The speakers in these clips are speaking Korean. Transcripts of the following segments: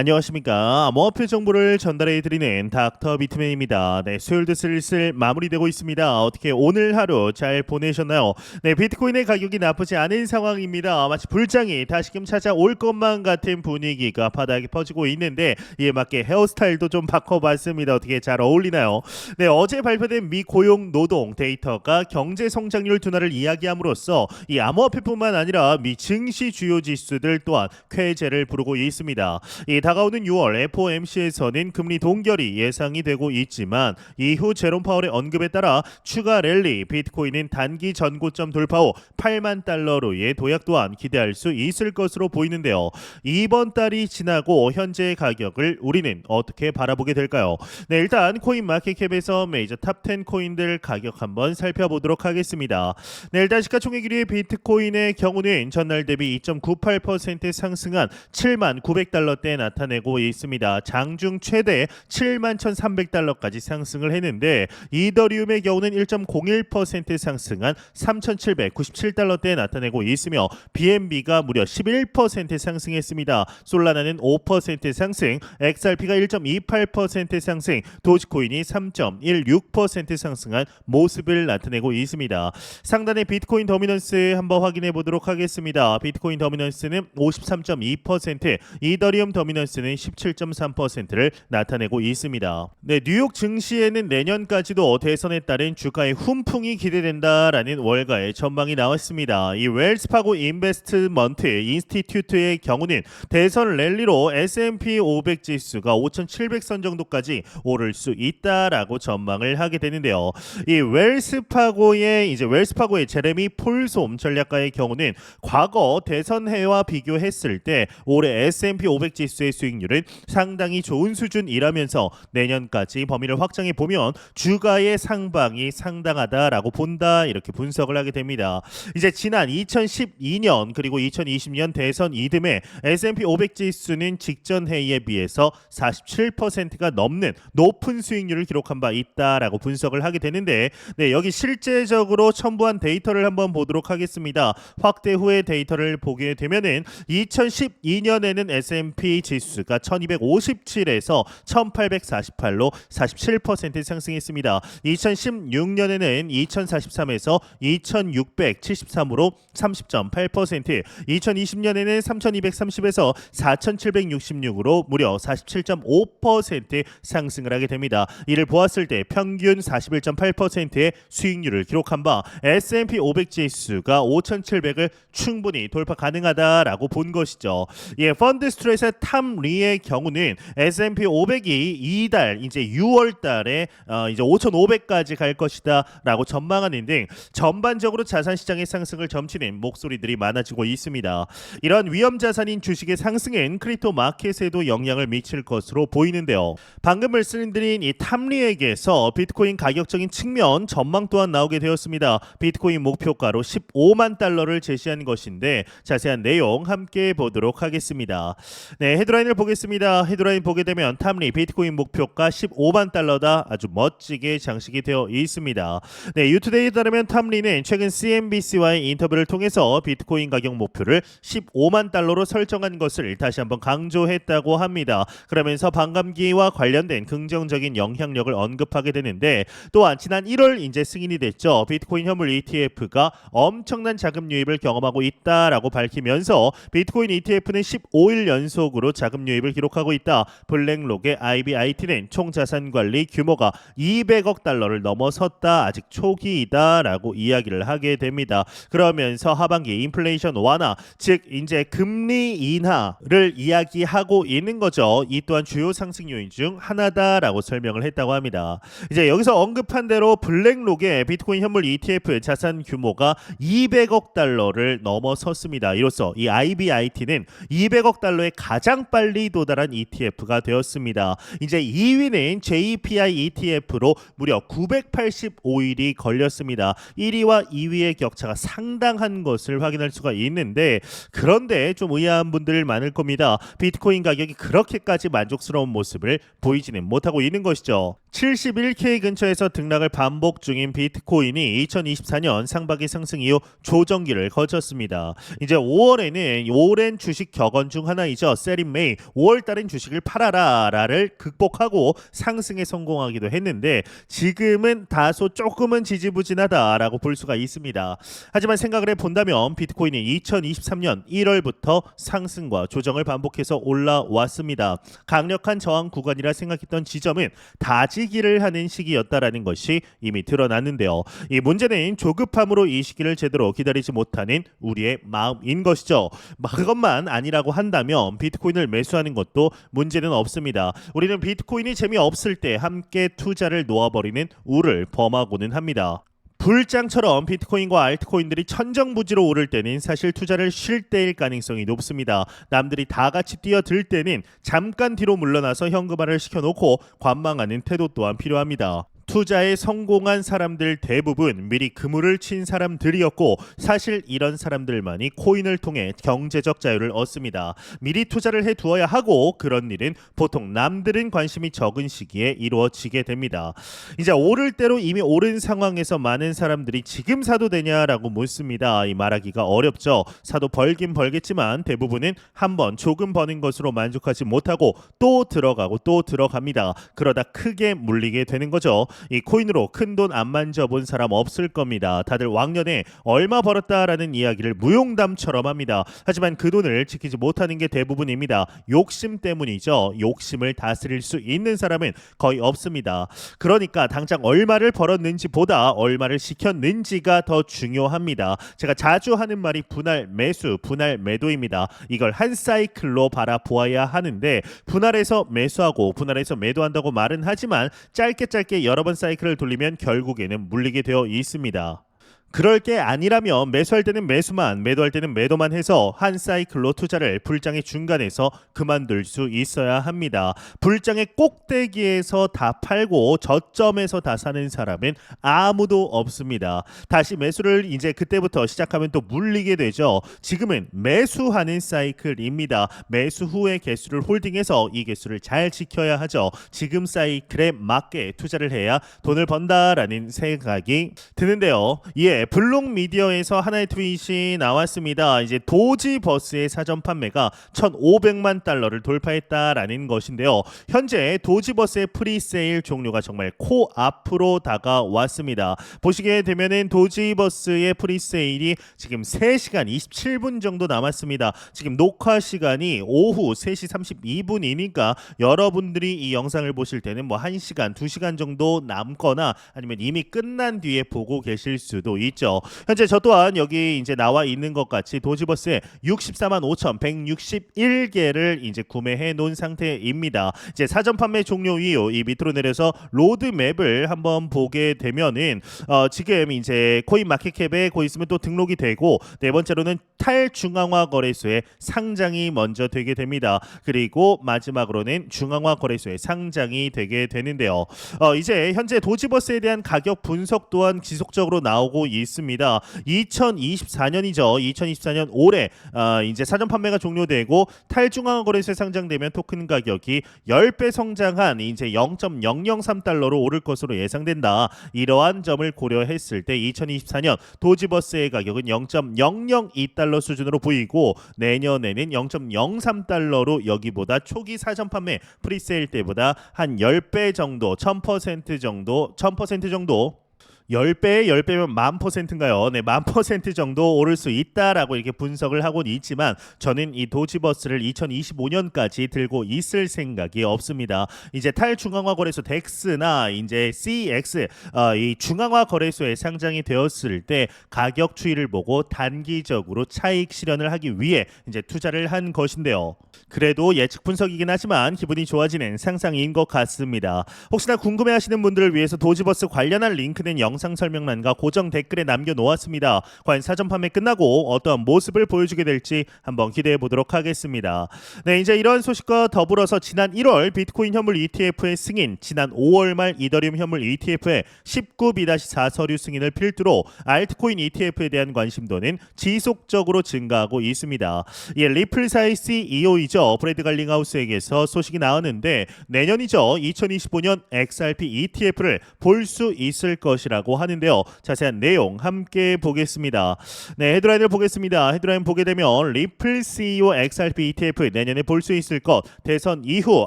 안녕하십니까. 암호화폐 정보를 전달해 드리는 닥터 비트맨입니다. 네, 수요일도 슬슬 마무리되고 있습니다. 어떻게 오늘 하루 잘 보내셨나요? 네, 비트코인의 가격이 나쁘지 않은 상황입니다. 마치 불장이 다시금 찾아올 것만 같은 분위기가 바닥에 퍼지고 있는데 이에 맞게 헤어스타일도 좀 바꿔봤습니다. 어떻게 잘 어울리나요? 네, 어제 발표된 미 고용 노동 데이터가 경제 성장률 둔화를 이야기함으로써 이 암호화폐뿐만 아니라 미 증시 주요 지수들 또한 쾌재를 부르고 있습니다. 이 다가오는 6월 FOMC에서는 금리 동결이 예상이 되고 있지만 이후 제롬 파월의 언급에 따라 추가 랠리 비트코인은 단기 전고점 돌파 후 8만 달러로의 도약 또한 기대할 수 있을 것으로 보이는데요. 이번 달이 지나고 현재의 가격을 우리는 어떻게 바라보게 될까요? 네, 일단 코인 마켓캡에서 메이저 탑 10 코인들 가격 한번 살펴보도록 하겠습니다. 네, 일단 시가총액 1위 비트코인의 경우는 전날 대비 2.98% 상승한 7만 900달러대에 나타내고 있습니다. 장중 최대 7만 1,300달러까지 상승을 했는데 이더리움의 경우는 1.01% 상승한 3,797달러대에 나타내고 있으며 BNB가 무려 11% 상승했습니다. 솔라나는 5% 상승, XRP가 1.28% 상승, 도지코인이 3.16% 상승한 모습을 나타내고 있습니다. 상단의 비트코인 더미넌스 한번 확인해 보도록 하겠습니다. 비트코인 더미넌스는 53.2%, 이더리움 더미넌스 는 17.3%를 나타내고 있습니다. 네, 뉴욕 증시에는 내년까지도 대선에 따른 주가의 훈풍이 기대된다라는 월가의 전망이 나왔습니다. 이 웰스파고 인베스트먼트 인스티튜트의 경우는 대선 랠리로 S&P 500 지수가 5,700선 정도까지 오를 수 있다라고 전망을 하게 되는데요. 이 웰스파고의 이제 웰스파고의 제레미 폴솜 전략가의 경우는 과거 대선 해와 비교했을 때 올해 S&P 500 지수의 수익률은 상당히 좋은 수준이라면서 내년까지 범위를 확장해 보면 주가의 상방이 상당하다라고 본다 이렇게 분석을 하게 됩니다. 이제 지난 2012년 그리고 2020년 대선 이듬해 S&P 500 지수는 직전 해에 비해서 47%가 넘는 높은 수익률을 기록한 바 있다라고 분석을 하게 되는데 네, 여기 실제적으로 첨부한 데이터를 한번 보도록 하겠습니다. 확대 후의 데이터를 보게 되면은 2012년에는 S&P 지수 가 1257에서 1848로 47% 상승했습니다. 2016년에는 2043에서 2673으로 30.8%, 2020년에는 3230에서 4766으로 무려 47.5% 상승을 하게 됩니다. 이를 보았을 때 평균 41.8%의 수익률을 기록한 바 S&P 500 지수가 5700을 충분히 돌파 가능하다라고 본 것이죠. 예, 펀드 스트레스의 탐리의 경우는 S&P 500이 이달 이제 6월 달에 어, 이제 5,500까지 갈 것이다라고 전망하는 등 전반적으로 자산 시장의 상승을 점치는 목소리들이 많아지고 있습니다. 이런 위험 자산인 주식의 상승은 크립토 마켓에도 영향을 미칠 것으로 보이는데요. 방금 말씀드린 이 탐리에게서 비트코인 가격적인 측면 전망 또한 나오게 되었습니다. 비트코인 목표가로 15만 달러를 제시한 것인데 자세한 내용 함께 보도록 하겠습니다. 네, 헤드라 인을 보겠습니다. 헤드라인 보게 되면 탐리 비트코인 목표가 15만 달러다 아주 멋지게 장식이 되어 있습니다. 네, 유투데이에 따르면 탐리는 최근 CNBC와의 인터뷰를 통해서 비트코인 가격 목표를 15만 달러로 설정한 것을 다시 한번 강조했다고 합니다. 그러면서 반감기와 관련된 긍정적인 영향력을 언급하게 되는데 또한 지난 1월 이제 승인이 됐죠. 비트코인 현물 ETF가 엄청난 자금 유입을 경험하고 있다라고 밝히면서 비트코인 ETF는 15일 연속으로 자금 유입을 기록하고 있다. 블랙록의 IBIT는 총 자산 관리 규모가 200억 달러를 넘어섰다. 아직 초기이다라고 이야기를 하게 됩니다. 그러면서 하반기 인플레이션 완화, 즉 이제 금리 인하를 이야기하고 있는 거죠. 이 또한 주요 상승 요인 중 하나다라고 설명을 했다고 합니다. 이제 여기서 언급한 대로 블랙록의 비트코인 현물 ETF 자산 규모가 200억 달러를 넘어섰습니다. 이로써 이 IBIT는 200억 달러에 가장 빨리 도달한 ETF가 되었습니다. 이제 2위는 JPI ETF로 무려 985일이 걸렸습니다. 1위와 2위의 격차가 상당한 것을 확인할 수가 있는데 그런데 좀 의아한 분들 많을 겁니다. 비트코인 가격이 그렇게까지 만족스러운 모습을 보이지는 못하고 있는 것이죠. 71K 근처에서 등락을 반복 중인 비트코인이 2024년 상반기 상승 이후 조정기를 거쳤습니다. 이제 5월에는 오랜 주식 격언 중 하나이죠. 세린 메이 비트코인이 5월 달엔 주식을 팔아라라를 극복하고 상승에 성공하기도 했는데 지금은 다소 조금은 지지부진하다라고 볼 수가 있습니다. 하지만 생각을 해 본다면 비트코인이 2023년 1월부터 상승과 조정을 반복해서 올라왔습니다. 강력한 저항 구간이라 생각했던 지점은 다지기를 하는 시기였다라는 것이 이미 드러났는데요. 이 문제는 조급함으로 이 시기를 제대로 기다리지 못하는 우리의 마음인 것이죠. 그것만 아니라고 한다면 비트코인을 매수하는 것도 문제는 없습니다. 우리는 비트코인이 재미없을 때 함께 투자를 놓아버리는 우를 범하고는 합니다. 불장처럼 비트코인과 알트코인들이 천정부지로 오를 때는 사실 투자를 쉴 때일 가능성이 높습니다. 남들이 다 같이 뛰어들 때는 잠깐 뒤로 물러나서 현금화를 시켜놓고 관망하는 태도 또한 필요합니다. 투자에 성공한 사람들 대부분 미리 그물을 친 사람들이었고 사실 이런 사람들만이 코인을 통해 경제적 자유를 얻습니다. 미리 투자를 해 두어야 하고 그런 일은 보통 남들은 관심이 적은 시기에 이루어지게 됩니다. 이제 오를 대로 이미 오른 상황에서 많은 사람들이 지금 사도 되냐라고 묻습니다. 이 말하기가 어렵죠. 사도 벌긴 벌겠지만 대부분은 한번 조금 버는 것으로 만족하지 못하고 또 들어가고 또 들어갑니다. 그러다 크게 물리게 되는 거죠. 이 코인으로 큰 돈 안 만져본 사람 없을 겁니다. 다들 왕년에 얼마 벌었다라는 이야기를 무용담처럼 합니다. 하지만 그 돈을 지키지 못하는 게 대부분입니다. 욕심 때문이죠. 욕심을 다스릴 수 있는 사람은 거의 없습니다. 그러니까 당장 얼마를 벌었는지 보다 얼마를 시켰는지가 더 중요합니다. 제가 자주 하는 말이 분할 매수, 분할 매도입니다. 이걸 한 사이클로 바라보아야 하는데 분할해서 매수하고 분할해서 매도한다고 말은 하지만 짧게 짧게 여러 번 사이클을 돌리면 결국에는 물리게 되어 있습니다. 그럴 게 아니라면 매수할 때는 매수만, 매도할 때는 매도만 해서 한 사이클로 투자를 불장의 중간에서 그만둘 수 있어야 합니다. 불장의 꼭대기에서 다 팔고 저점에서 다 사는 사람은 아무도 없습니다. 다시 매수를 이제 그때부터 시작하면 또 물리게 되죠. 지금은 매수하는 사이클입니다. 매수 후의 개수를 홀딩해서 이 개수를 잘 지켜야 하죠. 지금 사이클에 맞게 투자를 해야 돈을 번다라는 생각이 드는데요. 이에 블록 미디어에서 하나의 트윗이 나왔습니다. 이제 도지 버스의 사전 판매가 1,500만 달러를 돌파했다라는 것인데요. 현재 도지 버스의 프리세일 종료가 정말 코 앞으로 다가왔습니다. 보시게 되면은 도지 버스의 프리세일이 지금 3시간 27분 정도 남았습니다. 지금 녹화 시간이 오후 3시 32분이니까 여러분들이 이 영상을 보실 때는 뭐 1시간, 2시간 정도 남거나 아니면 이미 끝난 뒤에 보고 계실 수도 있 죠. 현재 저 또한 여기 이제 나와 있는 것 같이 도지버스에 64만 5,161개를 이제 구매해 놓은 상태입니다. 이제 사전 판매 종료 이후 이 밑으로 내려서 로드맵을 한번 보게 되면은 어, 지금 이제 코인 마켓캡에 고 있으면 또 등록이 되고 네 번째로는 탈중앙화 거래소에 상장이 먼저 되게 됩니다. 그리고 마지막으로는 중앙화 거래소에 상장이 되게 되는데요. 어, 이제 현재 도지버스에 대한 가격 분석 또한 지속적으로 나오고 있 습니다. 2024년이죠. 2024년 올해 어, 이제 사전 판매가 종료되고 탈중앙화 거래소에 상장되면 토큰 가격이 10배 성장한 이제 0.003달러로 오를 것으로 예상된다. 이러한 점을 고려했을 때 2024년 도지버스의 가격은 0.002달러 수준으로 보이고 내년에는 0.03달러로 여기보다 초기 사전 판매 프리세일 때보다 한 10배 정도, 1000% 정도, 1000% 정도 10배, 10배면 만 퍼센트인가요? 네, 만 퍼센트 정도 오를 수 있다라고 이렇게 분석을 하고는 있지만 저는 이 도지버스를 2025년까지 들고 있을 생각이 없습니다. 이제 탈중앙화 거래소 덱스나 이제 CX 어, 이 중앙화 거래소에 상장이 되었을 때 가격 추이를 보고 단기적으로 차익 실현을 하기 위해 이제 투자를 한 것인데요. 그래도 예측 분석이긴 하지만 기분이 좋아지는 상상인 것 같습니다. 혹시나 궁금해하시는 분들을 위해서 도지버스 관련한 링크는 영 영상 설명란과 고정 댓글에 남겨놓았습니다. 과연 사전 판매 끝나고 어떤 모습을 보여주게 될지 한번 기대해 보도록 하겠습니다. 네, 이제 이런 소식과 더불어서 지난 1월 비트코인 현물 ETF의 승인, 지난 5월 말 이더리움 현물 ETF의 19B-4 서류 승인을 필두로 알트코인 ETF에 대한 관심도는 지속적으로 증가하고 있습니다. 예, 리플사의 CEO이죠. 브래드 갈링하우스에게서 소식이 나왔는데 내년이죠. 2025년 XRP ETF를 볼 수 있을 것이라고 라고 하는데요. 자세한 내용 함께 보겠습니다. 네, 헤드라인을 보겠습니다. 헤드라인 보게 되면 리플 CEO XRP ETF 내년에 볼 수 있을 것 대선 이후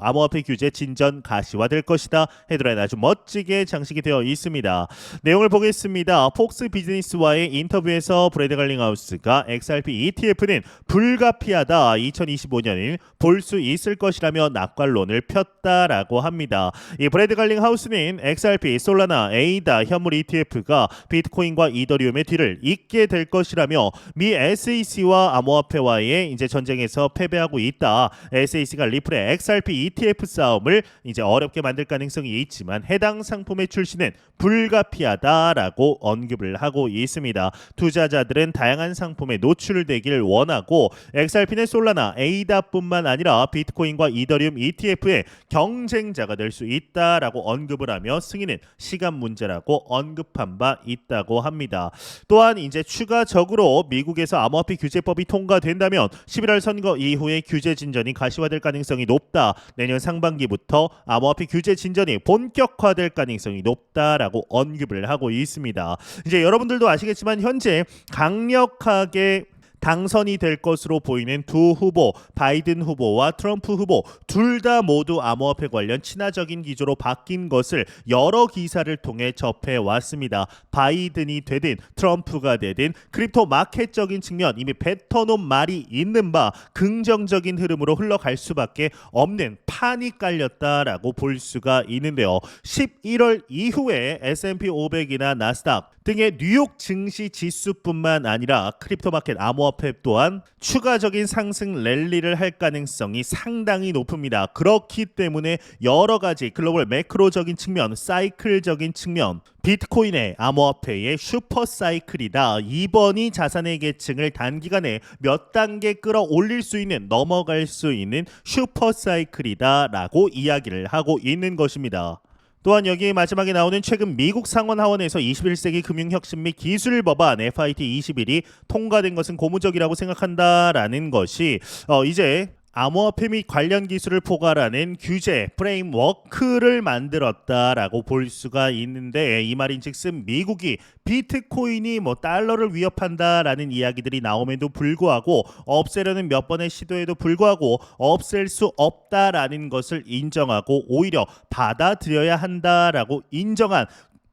암호화폐 규제 진전 가시화될 것이다. 헤드라인 아주 멋지게 장식이 되어 있습니다. 내용을 보겠습니다. 폭스 비즈니스와의 인터뷰에서 브래드 갈링하우스가 XRP ETF는 불가피하다. 2025년인 볼수 있을 것이라며 낙관론을 폈다라고 합니다. 이 브래드 갈링하우스는 XRP, 솔라나, 에이다 현물 ETF 가 비트코인과 이더리움의 뒤를 잇게 될 것이라며 미 SEC와 암호화폐와의 이제 전쟁에서 패배하고 있다. SEC가 리플의 XRP ETF 싸움을 이제 어렵게 만들 가능성이 있지만 해당 상품의 출시는 불가피하다라고 언급을 하고 있습니다. 투자자들은 다양한 상품에 노출되길 원하고 XRP는 솔라나, 에이다뿐만 아니라 비트코인과 이더리움 ETF의 경쟁자가 될 수 있다라고 언급을 하며 승인은 시간 문제라고 언급 한 바 있다고 합니다. 또한 이제 추가적으로 미국에서 암호화폐 규제법이 통과된다면 11월 선거 이후에 규제 진전이 가시화될 가능성이 높다. 내년 상반기부터 암호화폐 규제 진전이 본격화될 가능성이 높다라고 언급을 하고 있습니다. 이제 여러분들도 아시겠지만 현재 강력하게 당선이 될 것으로 보이는 두 후보 바이든 후보와 트럼프 후보 둘 다 모두 암호화폐 관련 친화적인 기조로 바뀐 것을 여러 기사를 통해 접해 왔습니다. 바이든이 되든 트럼프가 되든 크립토 마켓적인 측면 이미 뱉어놓은 말이 있는 바 긍정적인 흐름으로 흘러갈 수밖에 없는 판이 깔렸다라고 볼 수가 있는데요. 11월 이후에 S&P 500이나 나스닥 등의 뉴욕 증시 지수뿐만 아니라 크립토 마켓 암호화 폐 또한 추가적인 상승 랠리를 할 가능성이 상당히 높습니다. 그렇기 때문에 여러 가지 글로벌 매크로적인 측면, 사이클적인 측면, 비트코인의 암호화폐의 슈퍼 사이클이다. 이번이 자산의 계층을 단기간에 몇 단계 끌어올릴 수 있는 넘어갈 수 있는 슈퍼 사이클이다라고 이야기를 하고 있는 것입니다. 또한 여기 마지막에 나오는 최근 미국 상원 하원에서 21세기 금융혁신 및 기술 법안 FIT 21이 통과된 것은 고무적이라고 생각한다라는 것이 어 이제 암호화폐 및 관련 기술을 포괄하는 규제 프레임워크를 만들었다라고 볼 수가 있는데 이 말인즉슨 미국이 비트코인이 뭐 달러를 위협한다라는 이야기들이 나옴에도 불구하고 없애려는 몇 번의 시도에도 불구하고 없앨 수 없다라는 것을 인정하고 오히려 받아들여야 한다라고 인정한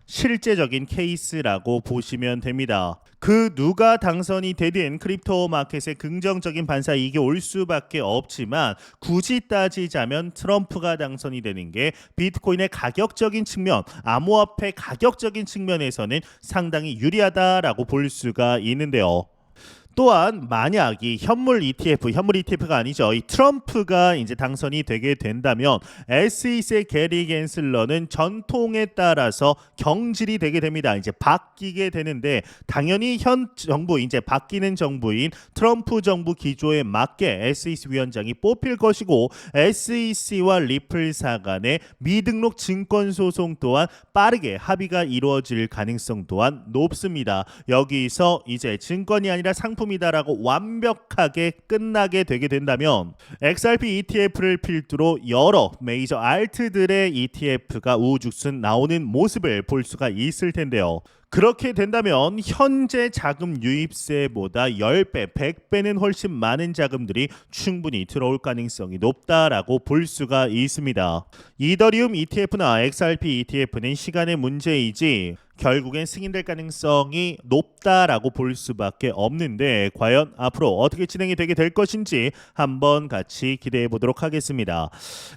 실제적인 케이스라고 보시면 됩니다. 그 누가 당선이 되든 크립토 마켓에 긍정적인 반사 이익이 올 수밖에 없지만 굳이 따지자면 트럼프가 당선이 되는 게 비트코인의 가격적인 측면, 암호화폐 가격적인 측면에서는 상당히 유리하다라고 볼 수가 있는데요. 또한 만약 이 현물 ETF, 현물 ETF가 아니죠. 이 트럼프가 이제 당선이 되게 된다면 SEC의 게리 겐슬러는 전통에 따라서 경질이 되게 됩니다. 이제 바뀌게 되는데 당연히 현 정부 이제 바뀌는 정부인 트럼프 정부 기조에 맞게 SEC 위원장이 뽑힐 것이고 SEC와 리플사 간의 미등록 증권 소송 또한 빠르게 합의가 이루어질 가능성 또한 높습니다. 여기서 이제 증권이 아니라 상품 상품이다라고 완벽하게 끝나게 되게 된다면 XRP ETF를 필두로 여러 메이저 알트들의 ETF가 우후죽순 나오는 모습을 볼 수가 있을 텐데요. 그렇게 된다면 현재 자금 유입세보다 10배, 100배는 훨씬 많은 자금들이 충분히 들어올 가능성이 높다라고 볼 수가 있습니다. 이더리움 ETF나 XRP ETF는 시간의 문제이지 결국엔 승인될 가능성이 높다라고 볼 수밖에 없는데 과연 앞으로 어떻게 진행이 되게 될 것인지 한번 같이 기대해 보도록 하겠습니다.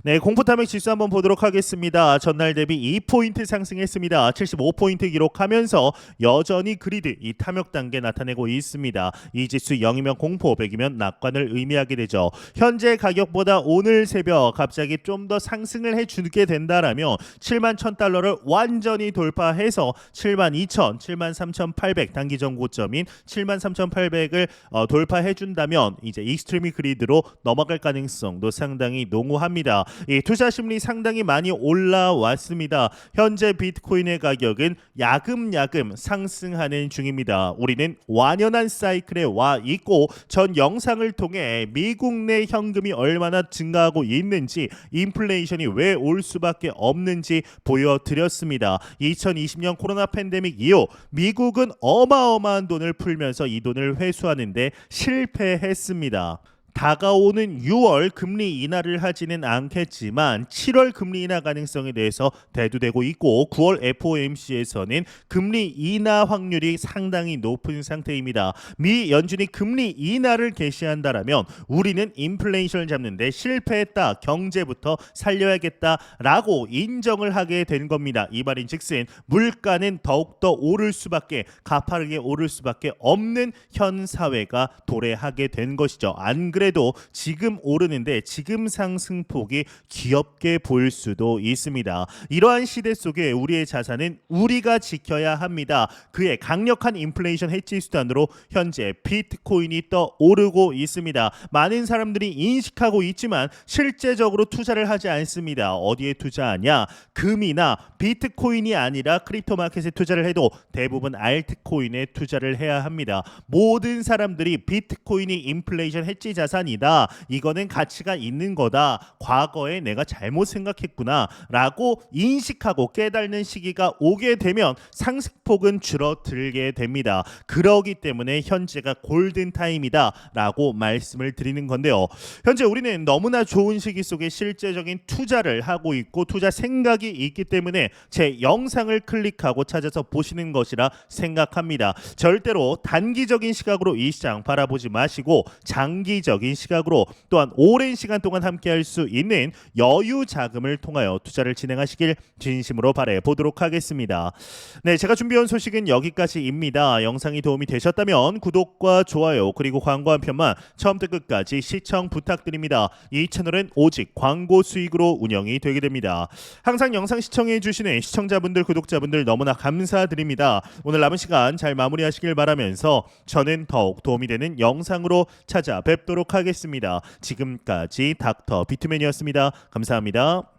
네, 공포 탐욕 지수 한번 보도록 하겠습니다. 전날 대비 2포인트 상승했습니다. 75포인트 기록하면서 여전히 그리드 이 탐욕 단계 나타내고 있습니다. 이 지수 0이면 공포, 100이면 낙관을 의미하게 되죠. 현재 가격보다 오늘 새벽 갑자기 좀 더 상승을 해 주게 된다라면 7만 1000달러를 완전히 돌파해서 7만 2천, 7만 3,800 단기 전고점인 7만 3,800을 어, 돌파해 준다면 이제 익스트리미 그리드로 넘어갈 가능성도 상당히 농후합니다. 이 투자 심리 상당히 많이 올라왔습니다. 현재 비트코인의 가격은 야금야금 상승하는 중입니다. 우리는 완연한 사이클에 와 있고 전 영상을 통해 미국 내 현금이 얼마나 증가하고 있는지 인플레이션이 왜 올 수밖에 없는지 보여드렸습니다. 2020년 코로나 코로나 팬데믹 이후 미국은 어마어마한 돈을 풀면서 이 돈을 회수하는데 실패했습니다. 다가오는 6월 금리 인하를 하지는 않겠지만 7월 금리 인하 가능성에 대해서 대두되고 있고 9월 FOMC에서는 금리 인하 확률이 상당히 높은 상태입니다. 미 연준이 금리 인하를 개시한다라면 우리는 인플레이션을 잡는데 실패했다. 경제부터 살려야겠다라고 인정을 하게 된 겁니다. 이 말인즉슨 물가는 더욱더 오를 수밖에 가파르게 오를 수밖에 없는 현 사회가 도래하게 된 것이죠. 안 그래 도 지금 오르는데 지금 상승폭이 귀엽게 보일 수도 있습니다. 이러한 시대 속에 우리의 자산은 우리가 지켜야 합니다. 그의 강력한 인플레이션 해지 수단으로 현재 비트코인이 떠 오르고 있습니다. 많은 사람들이 인식하고 있지만 실제적으로 투자를 하지 않습니다. 어디에 투자하냐? 금이나 비트코인이 아니라 크립토 마켓에 투자를 해도 대부분 알트코인에 투자를 해야 합니다. 모든 사람들이 비트코인이 인플레이션 해지 자산 이다. 이거는 가치가 있는 거다. 과거에 내가 잘못 생각했구나라고 인식하고 깨닫는 시기가 오게 되면 상승폭은 줄어들게 됩니다. 그러기 때문에 현재가 골든 타임이다라고 말씀을 드리는 건데요. 현재 우리는 너무나 좋은 시기 속에 실제적인 투자를 하고 있고 투자 생각이 있기 때문에 제 영상을 클릭하고 찾아서 보시는 것이라 생각합니다. 절대로 단기적인 시각으로 이 시장 바라보지 마시고 장기적 인 시각으로 또한 오랜 시간 동안 함께 할 수 있는 여유 자금을 통하여 투자를 진행하시길 진심으로 바래 보도록 하겠습니다. 네, 제가 준비한 소식은 여기까지입니다. 영상이 도움이 되셨다면 구독과 좋아요 그리고 광고 한 편만 처음부터 끝까지 시청 부탁드립니다. 이 채널은 오직 광고 수익으로 운영이 되게 됩니다. 항상 영상 시청해 주시는 시청자분들 구독자분들 너무나 감사드립니다. 오늘 남은 시간 잘 마무리하시길 바라면서 저는 더욱 도움이 되는 영상으로 찾아뵙도록 하겠습니다. 지금까지 닥터 비트맨이었습니다. 감사합니다.